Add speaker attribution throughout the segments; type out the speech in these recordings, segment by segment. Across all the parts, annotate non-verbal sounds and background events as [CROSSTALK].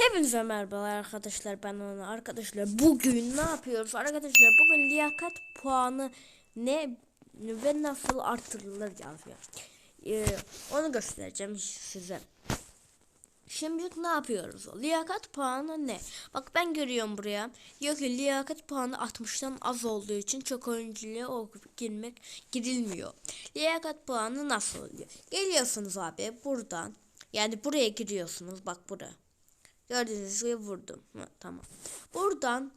Speaker 1: Hepinize merhabalar arkadaşlar ben ona arkadaşlar bugün ne yapıyoruz arkadaşlar bugün liyakat puanı ne ve nasıl artırılır yazıyor ee, onu göstereceğim size Şimdi ne yapıyoruz? Liyakat puanı ne? Bak ben görüyorum buraya. Diyor ki liyakat puanı 60'tan az olduğu için çok oyuncuya o girmek girilmiyor. Liyakat puanı nasıl oluyor? Geliyorsunuz abi buradan. Yani buraya giriyorsunuz. Bak buraya. Gördüğünüz gibi vurdum. Hı, tamam. Buradan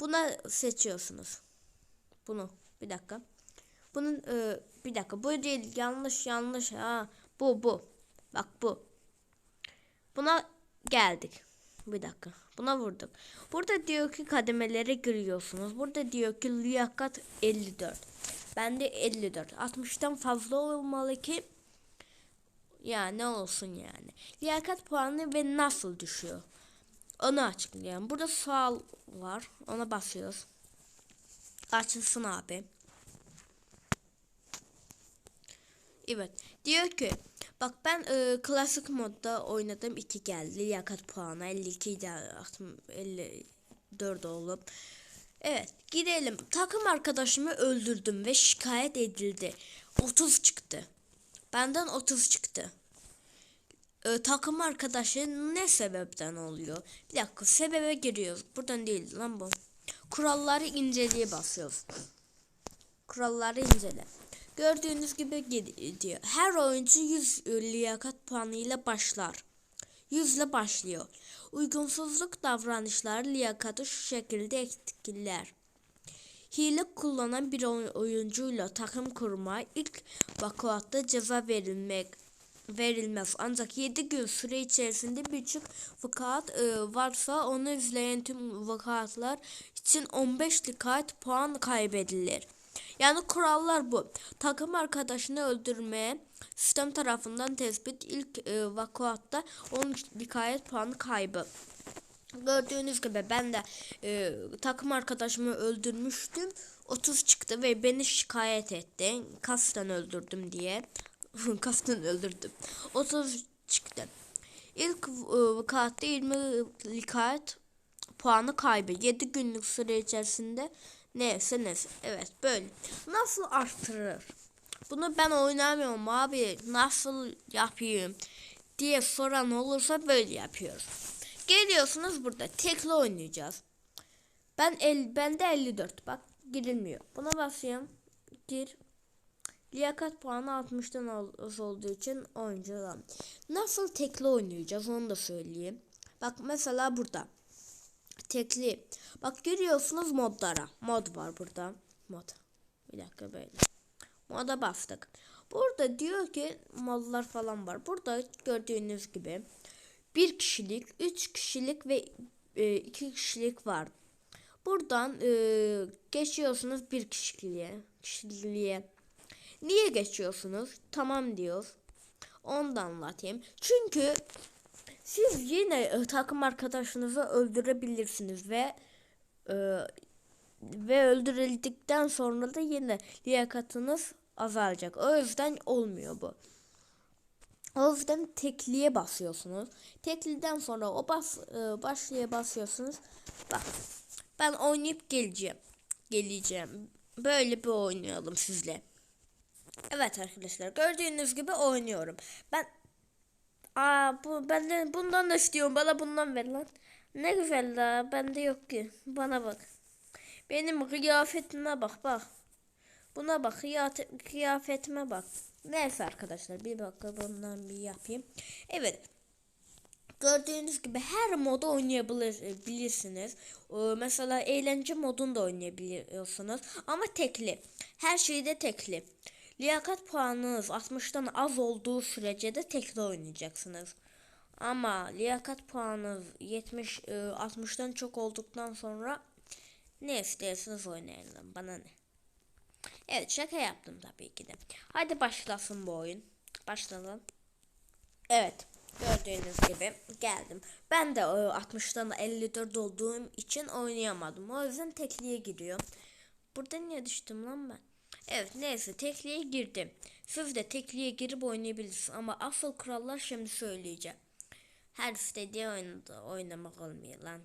Speaker 1: buna seçiyorsunuz. Bunu bir dakika. Bunun e, bir dakika bu değil yanlış yanlış ha bu bu. Bak bu. Buna geldik. Bir dakika. Buna vurduk. Burada diyor ki kademelere giriyorsunuz. Burada diyor ki liyakat 54. Bende 54. 60'tan fazla olmalı ki ya ne olsun yani. Liyakat puanı ve nasıl düşüyor? Onu açıklayalım. Burada sual var. Ona basıyoruz. Açılsın abi. Evet. Diyor ki bak ben e, klasik modda oynadım 2 geldi. Liyakat puanı 52 idi. 54 olup. Evet gidelim. Takım arkadaşımı öldürdüm ve şikayet edildi. 30 çıktı. Benden 30 çıktı. Ee, takım arkadaşı ne sebepten oluyor? Bir dakika sebebe giriyoruz. Buradan değil lan bu. Kuralları inceleye basıyoruz. Kuralları incele. Gördüğünüz gibi gidiyor. Her oyuncu 100 liyakat puanıyla başlar. 100 ile başlıyor. Uygunsuzluk davranışları liyakatı şu şekilde etkiler. Hile kullanan bir oyuncuyla takım kurma ilk vakatta ceza verilmek verilmez. Ancak 7 gün süre içerisinde birçok vakat e, varsa onu izleyen tüm vakatlar için 15 likat puan kaybedilir. Yani kurallar bu. Takım arkadaşını öldürmeye sistem tarafından tespit ilk e, vakatta 10 likayet puanı kaybı. Gördüğünüz gibi ben de e, takım arkadaşımı öldürmüştüm. 30 çıktı ve beni şikayet etti. Kasten öldürdüm diye. [LAUGHS] Kasten öldürdüm. 30 çıktı. İlk vukuatta 20 likayet puanı kaybı. 7 günlük süre içerisinde neyse neyse. Evet böyle. Nasıl arttırır? Bunu ben oynamıyorum abi. Nasıl yapayım? diye soran olursa böyle yapıyoruz. Geliyorsunuz burada tekli oynayacağız. Ben el bende 54 bak girilmiyor. Buna basayım. Gir. Liyakat puanı 60'tan az olduğu için oyuncudan. Nasıl tekli oynayacağız onu da söyleyeyim. Bak mesela burada. Tekli. Bak görüyorsunuz modlara. Mod var burada. Mod. Bir dakika böyle. Moda bastık. Burada diyor ki modlar falan var. Burada gördüğünüz gibi bir kişilik, üç kişilik ve e, iki kişilik var. Buradan e, geçiyorsunuz bir kişiliğe, kişiliğe. Niye geçiyorsunuz? Tamam diyor. Ondan anlatayım. Çünkü siz yine e, takım arkadaşınızı öldürebilirsiniz ve e, ve öldürüldükten sonra da yine liyakatınız azalacak. O yüzden olmuyor bu. O yüzden tekliye basıyorsunuz. Tekliden sonra o bas e, başlığa basıyorsunuz. Bak ben oynayıp geleceğim. Geleceğim. Böyle bir oynayalım sizle. Evet arkadaşlar gördüğünüz gibi oynuyorum. Ben Aa bu ben de bundan da istiyorum. Bana bundan ver lan. Ne güzel la. Bende yok ki. Bana bak. Benim kıyafetime bak bak. Buna bak kıyafetime bak. Neyse arkadaşlar bir dakika bundan bir yapayım. Evet. Gördüğünüz gibi her modu oynayabilirsiniz. Ee, mesela eğlence modunda oynayabiliyorsunuz. Ama tekli. Her şeyde tekli. Liyakat puanınız 60'tan az olduğu sürece de tekli oynayacaksınız. Ama liyakat puanınız 70 60'tan çok olduktan sonra ne isterseniz oynayın bana ne. Evet şaka yaptım tabii ki de. Hadi başlasın bu oyun. Başlayalım. Evet. Gördüğünüz gibi geldim. Ben de 60'tan 54 olduğum için oynayamadım. O yüzden tekliğe giriyorum. Burada niye düştüm lan ben? Evet neyse tekliğe girdim. Siz de tekliğe girip oynayabilirsiniz ama asıl kurallar şimdi söyleyeceğim. Her istediği oyunda oynamak olmuyor lan.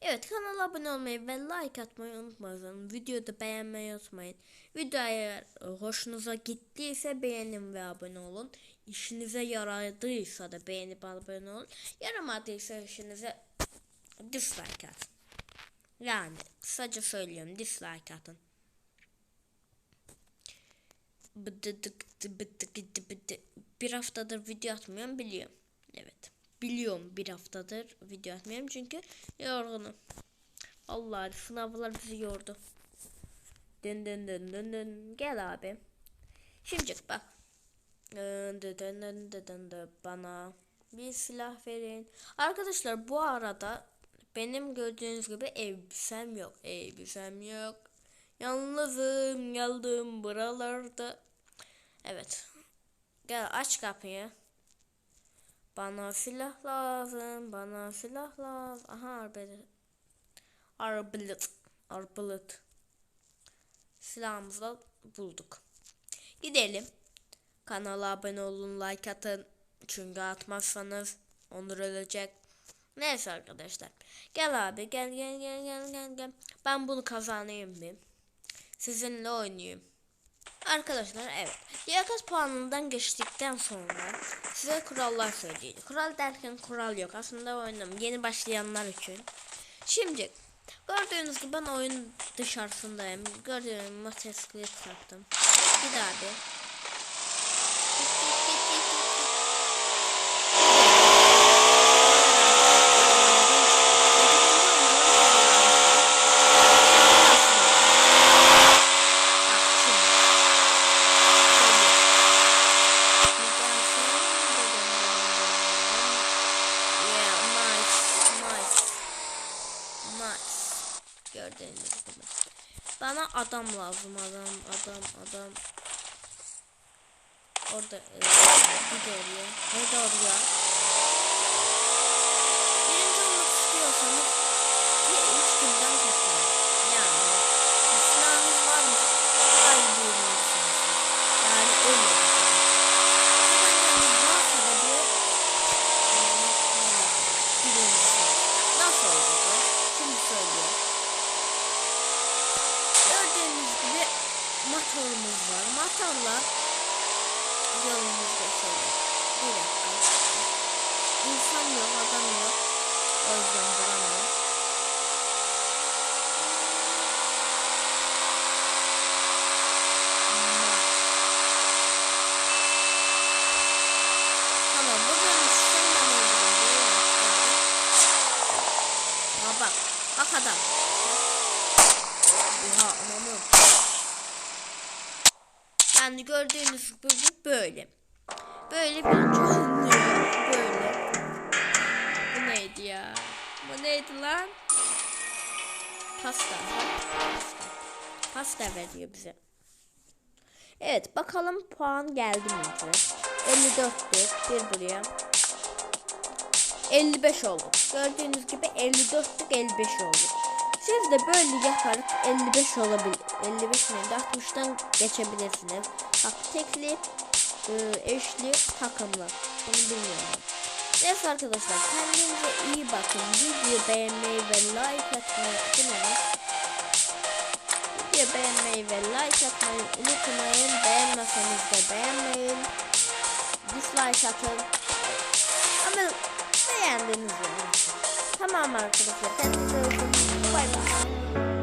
Speaker 1: Evet kanala abone olmayı ve like atmayı unutmayın. Videoda beğenmeyi unutmayın. Video eğer hoşunuza gittiyse beğenin ve abone olun. İşinize yaradıysa da beğenip abone olun. Yaramadıysa işinize dislike atın. Yani kısaca söylüyorum dislike atın. Bir haftadır video atmıyorum biliyorum. Evet. Biliyorum bir haftadır video atmıyorum çünkü yorgunum. Allah sınavlar bizi yordu. Dın dın dın dın dın. Gel abi. Şimdi bak. Dın. Bana bir silah verin. Arkadaşlar bu arada benim gördüğünüz gibi elbisem yok. Elbisem yok. Yalnızım geldim buralarda. Evet. Gel aç kapıyı. Bana silah lazım. Bana silah lazım. Aha arbelet. Arbelet. Arbelet. Silahımızı bulduk. Gidelim. Kanala abone olun, like atın. Çünkü atmazsanız Onur ölecek. Neyse arkadaşlar. Gel abi gel gel gel gel gel gel. Ben bunu kazanayım bir. Sizinle oynayayım. Arkadaşlar evet. Liyakat puanından geçtikten sonra size kurallar söyleyeceğim. Kural derken kural yok. Aslında oyunum yeni başlayanlar için. Şimdi gördüğünüz gibi ben oyun dışarısındayım. Gördüğünüz gibi motosiklet sattım. Bir daha bir. Yeah, nice, nice, nice. Gördüğünüz gibi. Bana adam lazım, adam, adam, adam. Orada, e, bir de oraya, ne de oraya. Birinci olmak istiyorsanız, bir üç günden katılın. Yani, silahınız var mı? Hayır diyebilirsiniz. Yani öyle. Tabancanız varsa da bir Birincisi. Nasıl oldu bu? Şimdi söylüyor. Gördüğünüz gibi motorumuz var. Motorla yolumuzda şöyle. Bir dakika. İnsan yok, adam yok. O yüzden bulamıyorum. Tamam bu dönüşten ben? Evet. Aa bak. Bak adam. Oha anamı. Yani gördüğünüz gibi böyle. Böyle birinci oluyor. Böyle. Bu neydi ya? Bu neydi lan? Pasta. Pasta. Pasta veriyor bize. Evet bakalım puan geldi mi bize? 54'tü. Bir buraya. 55 oldu. Gördüğünüz gibi 54'lük 55 oldu. Siz de böyle yaparak 55 olabilir. 55 neydi? 60'tan geçebilirsiniz. Bak tekli, e, eşli, takımlı. Bunu bilmiyorum. Neyse arkadaşlar kendinize iyi bakın. Video beğenmeyi ve like atmayı unutmayın. Video beğenmeyi ve like atmayı unutmayın. Beğenmeseniz de beğenmeyin. Dislike atın. Ama beğendiniz yani. 他妈妈是不是，但是这是坏的。